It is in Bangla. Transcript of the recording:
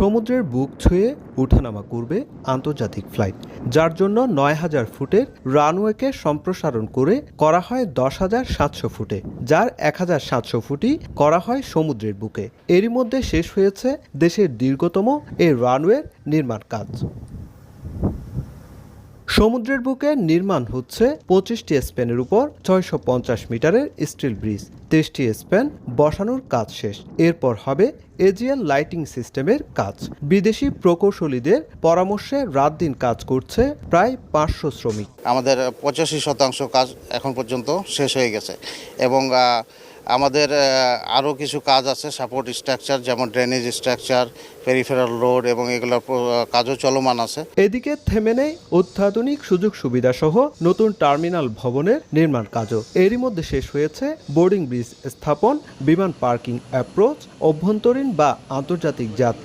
সমুদ্রের বুক ছুঁয়ে ওঠানামা করবে আন্তর্জাতিক ফ্লাইট, যার জন্য নয় হাজার ফুটের রানওয়েকে সম্প্রসারণ করে করা হয় দশ হাজার সাতশো ফুটে, যার এক হাজার সাতশো ফুটই করা হয় সমুদ্রের বুকে। এরই মধ্যে শেষ হয়েছে দেশের দীর্ঘতম এই রানওয়ের নির্মাণ কাজ। সমুদ্রের বুকে নির্মাণ হচ্ছে পঁচিশটি স্পেনের উপর ছয়শো পঞ্চাশ মিটারের স্টিল ব্রিজ। তেইশটি স্পেন বসানোর কাজ শেষ। এরপর হবে এজিএল লাইটিং সিস্টেমের কাজ। বিদেশি প্রকৌশলীদের পরামর্শে রাত দিন কাজ করছে প্রায় পাঁচশো শ্রমিক। আমাদের পঁচাশি শতাংশ কাজ এখন পর্যন্ত শেষ হয়ে গেছে এবং আমাদের আরও কিছু কাজ আছে সাপোর্ট স্ট্রাকচার যেমন ড্রেনেজ স্ট্রাকচার পেরিফেরাল রোড এবং এগুলোর কাজও চলমান আছে। এদিকে থেমে নেই অত্যাধুনিক সুযোগ সুবিধা সহ নতুন টার্মিনাল ভবনের নির্মাণ কাজও। এরই মধ্যে শেষ হয়েছে বোর্ডিং ব্রিজ স্থাপন, বিমান পার্কিং অ্যাপ্রোচ, অভ্যন্তরীণ বা আন্তর্জাতিক যাত্রী